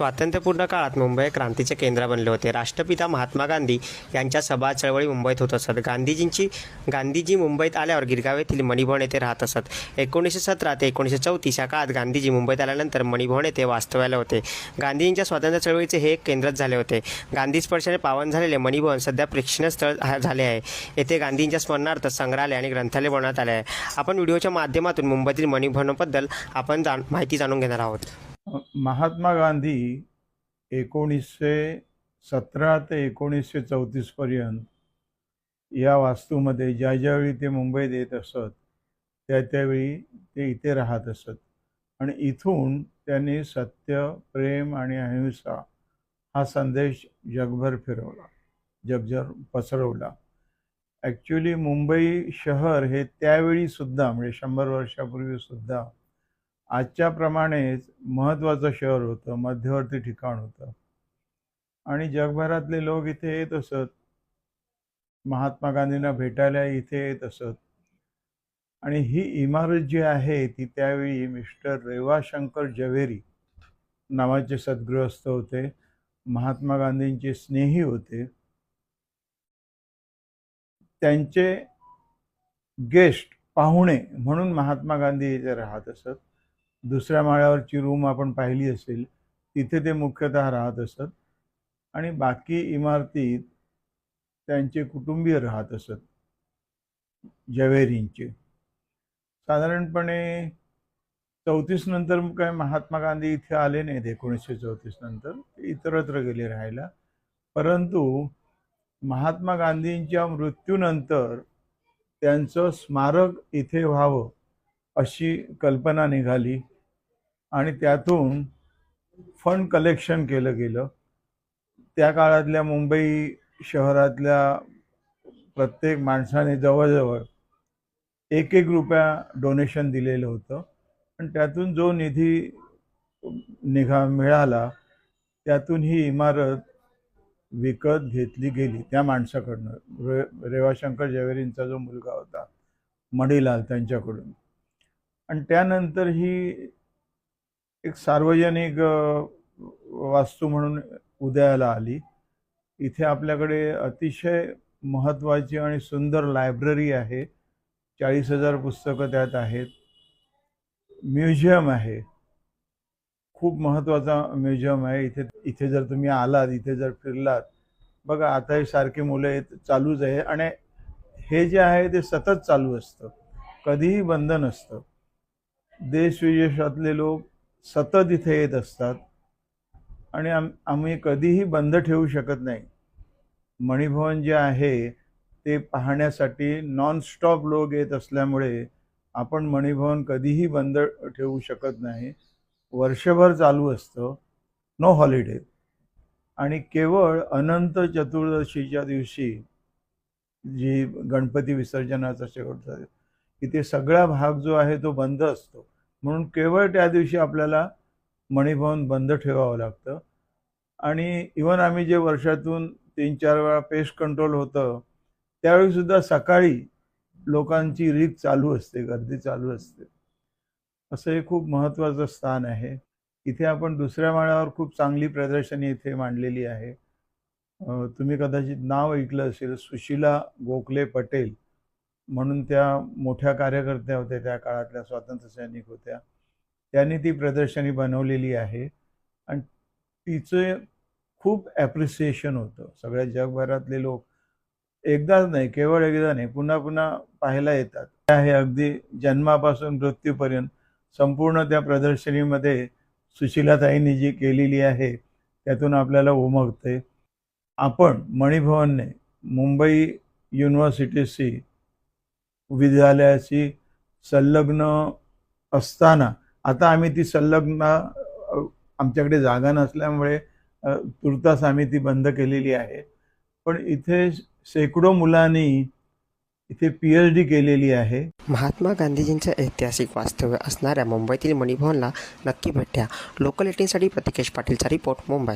स्वातंत्र्यपूर्ण काळात मुंबई क्रांतीचे केंद्र बनले होते. राष्ट्रपिता महात्मा गांधी यांच्या सभा चळवळी मुंबईत होत असत. गांधीजींची गांधीजी मुंबईत आल्यावर गिरगाव येथील मणिभवन येथे राहत असत. एकोणीसशे सतरा ते एकोणीसशे चौतीस या काळात गांधीजी मुंबईत आल्यानंतर मणिभवन येथे वास्तव्याला होते. गांधीजींच्या स्वातंत्र्य चळवळीचे हे एक केंद्रच झाले होते. गांधी स्पर्शाने पावन झालेले मणिभवन सध्या प्रेक्षणीय स्थळ झाले आहे. येथे गांधींच्या स्मरणार्थ संग्रहालय आणि ग्रंथालय बनवण्यात आले आहे. आपण व्हिडिओच्या माध्यमातून मुंबईतील मणिभवनबद्दल आपण जाण माहिती जाणून घेणार आहोत. महात्मा गांधी एकोणीसशे सतरा ते एकोणीसशे चौतीसपर्यंत या वास्तूमध्ये ज्या ज्यावेळी ते मुंबईत येत असत त्या त्यावेळी ते इथे राहत असत. आणि इथून त्यांनी सत्य प्रेम आणि अहिंसा हा संदेश जगभर फिरवला जगभर पसरवला. ॲक्च्युली मुंबई शहर हे त्यावेळीसुद्धा म्हणजे शंभर वर्षापूर्वीसुद्धा आजच्याप्रमाणेच महत्त्वाचं शहर होतं मध्यवर्ती ठिकाण होतं. आणि जगभरातले लोक इथे येत असत. महात्मा गांधींना भेटायला इथे येत असत. आणि ही इमारत जी आहे ती त्यावेळी मिस्टर रेवाशंकर जवेरी नावाचे सद्गृहस्थ होते. महात्मा गांधींचे स्नेही होते. त्यांचे गेस्ट पाहुणे म्हणून महात्मा गांधी इथे राहत असत. दुसऱ्या माळ्यावरची रूम आपण पाहिली असेल तिथे ते मुख्यतः राहत असत. आणि बाकी इमारतीत त्यांचे कुटुंबीय राहत असत. जवेरींचे साधारणपणे चौतीस नंतर काय महात्मा गांधी इथे आले नाहीत एकोणीसशे चौतीस नंतर ते इतरत्र गेले राहायला. परंतु महात्मा गांधींच्या मृत्यूनंतर त्यांचं स्मारक इथे व्हावं अशी कल्पना निघाली आणि त्यातून फंड कलेक्शन केलं गेलं. त्या काळातल्या मुंबई शहरातल्या प्रत्येक माणसाने जवळजवळ एक एक रुपया डोनेशन दिलेलं होतं. आणि त्यातून जो निधी निघा मिळाला त्यातून ही इमारत विकत घेतली गेली. त्या माणसाकडनं. रे रेवाशंकर जवेरींचा जो मुलगा होता मणिलाल त्यांच्याकडून. आणि त्यानंतर ही एक सार्वजनिक वास्तू म्हणून उदयाला आली. इथे आपल्याकडे अतिशय महत्त्वाची आणि सुंदर लायब्ररी आहे. चाळीस हजार पुस्तकं त्यात आहेत. म्युझियम आहे. खूप महत्त्वाचा म्युझियम आहे. इथे इथे जर तुम्ही आलात इथे जर फिरलात बघा आता हे सारखी मुलं येत चालूच आहे. आणि हे जे आहे ते सतत चालू असतं. कधीही बंद नसतं. देशविदेशातले लोक सतत इथे येत असतात. आणि आम आम्ही कधीही बंद ठेवू शकत नाही. मणिभवन जे आहे ते पाहण्यासाठी नॉनस्टॉप लोक येत असल्यामुळे आपण मणिभवन कधीही बंद ठेवू शकत नाही. वर्षभर चालू असतं. नो हॉलिडे आणि केवळ अनंत चतुर्दशीच्या दिवशी जी गणपती विसर्जनाचा शेवटचा दिवस, इथे सगळा भाग जो आहे तो बंद असतो. म्हणून केवळ त्या दिवशी आपल्याला मणिभवन बंद ठेवावं लागतं. आणि इवन आम्ही जे वर्षातून तीन चार वेळा पेस्ट कंट्रोल होतं त्यावेळी सुद्धा सकाळी लोकांची रीत चालू असते गर्दी चालू असते. असं हे खूप महत्त्वाचं स्थान आहे. इथे आपण दुसऱ्या माळ्यावर खूप चांगली प्रदर्शनी इथे मांडलेली आहे. तुम्ही कदाचित नाव ऐकलं असेल सुशीला गोखले पटेल. म्हणून त्या मोठ्या कार्यकर्त्या होत्या त्या काळातल्या स्वातंत्र्य सैनिक होत्या. त्यांनी ती प्रदर्शनी बनवलेली आहे. आणि तिचं खूप ॲप्रिसिएशन होतं. सगळ्या जगभरातले लोक एकदाच नाही केवळ एकदा नाही पुन्हा पुन्हा पाहायला येतात. त्या हे अगदी जन्मापासून मृत्यूपर्यंत संपूर्ण त्या प्रदर्शनीमध्ये सुशीलाताईंनी जी केलेली आहे त्यातून आपल्याला उमगते आपण मणिभवनने मुंबई युनिव्हर्सिटीशी विद्यालयाशी संलग्न असताना आता आम्ही ती संलग्न आमच्याकडे जागा नसल्यामुळे तुर्तास आम्ही ती बंद केलेली आहे. पण इथे शेकडो मुलांनी इथे पी एच डी केलेली आहे. महात्मा गांधीजींचं ऐतिहासिक वास्तव्य असणाऱ्या मुंबईतील मणिभवनला नक्की भेट द्या. लोकल एटीनसाठी प्रतिकेश पाटीलचा रिपोर्ट मुंबई.